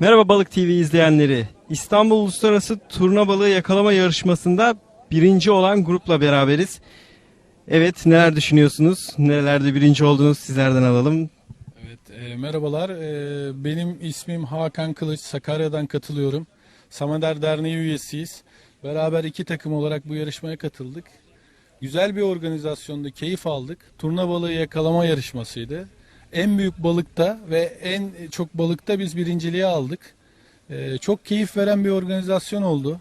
Merhaba Balık TV izleyenleri. İstanbul Uluslararası Turna Balığı Yakalama Yarışması'nda birinci olan grupla beraberiz. Evet neler düşünüyorsunuz? Nerelerde birinci oldunuz sizlerden alalım. Evet, e, merhabalar. E, benim ismim Hakan Kılıç. Sakarya'dan katılıyorum. Samader Derneği üyesiyiz. Beraber iki takım olarak bu yarışmaya katıldık. Güzel bir organizasyonda keyif aldık. Turna balığı yakalama yarışmasıydı. En büyük balıkta ve en çok balıkta biz birinciliği aldık. E, çok keyif veren bir organizasyon oldu.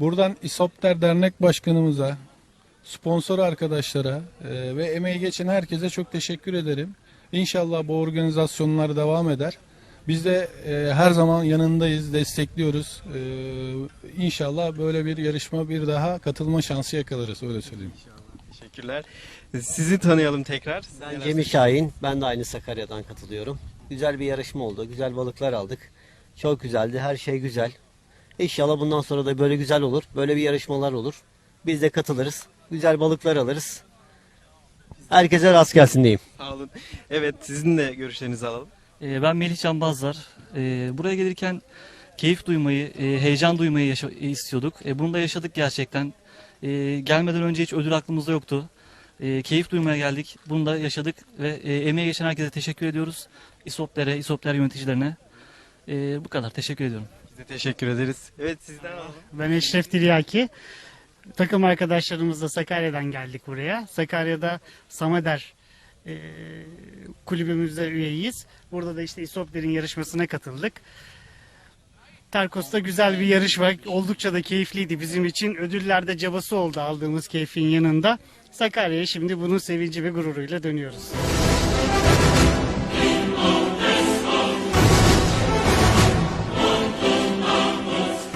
Buradan İSOPTER Dernek Başkanımıza, sponsor arkadaşlara e, ve emeği geçen herkese çok teşekkür ederim. İnşallah bu organizasyonlar devam eder. Biz de e, her zaman yanındayız, destekliyoruz. E, inşallah böyle bir yarışma bir daha katılma şansı yakalarız öyle söyleyeyim. Teşekkürler. Sizi tanıyalım tekrar. Ben Cemil Şahin. Ben de aynı Sakarya'dan katılıyorum. Güzel bir yarışma oldu. Güzel balıklar aldık. Çok güzeldi. Her şey güzel. İnşallah bundan sonra da böyle güzel olur. Böyle bir yarışmalar olur. Biz de katılırız. Güzel balıklar alırız. Herkese rast gelsin diyeyim. Sağ olun. Evet sizin de görüşlerinizi alalım. Ee, Ben Melih Can Bazdar. Ee, Buraya gelirken keyif duymayı, e, heyecan duymayı yaşa- istiyorduk. E, Bunu da yaşadık gerçekten. E, Gelmeden önce hiç ödül aklımızda yoktu. E, Keyif duymaya geldik. Bunu da yaşadık ve e, emeği geçen herkese teşekkür ediyoruz. İSOP'lere, İSOP'ler yöneticilerine. E, Bu kadar. Teşekkür ediyorum. Biz de teşekkür ederiz. Evet sizden alalım. Ben Eşref Tiryaki. Takım arkadaşlarımızla Sakarya'dan geldik buraya. Sakarya'da Samader e, kulübümüzde üyeyiz. Burada da işte İSOP'lerin yarışmasına katıldık. Terkos'ta güzel bir yarışma. Oldukça da keyifliydi bizim için. Ödüllerde cabası oldu aldığımız keyfin yanında. Sakarya'ya şimdi bunun sevinci ve gururuyla dönüyoruz.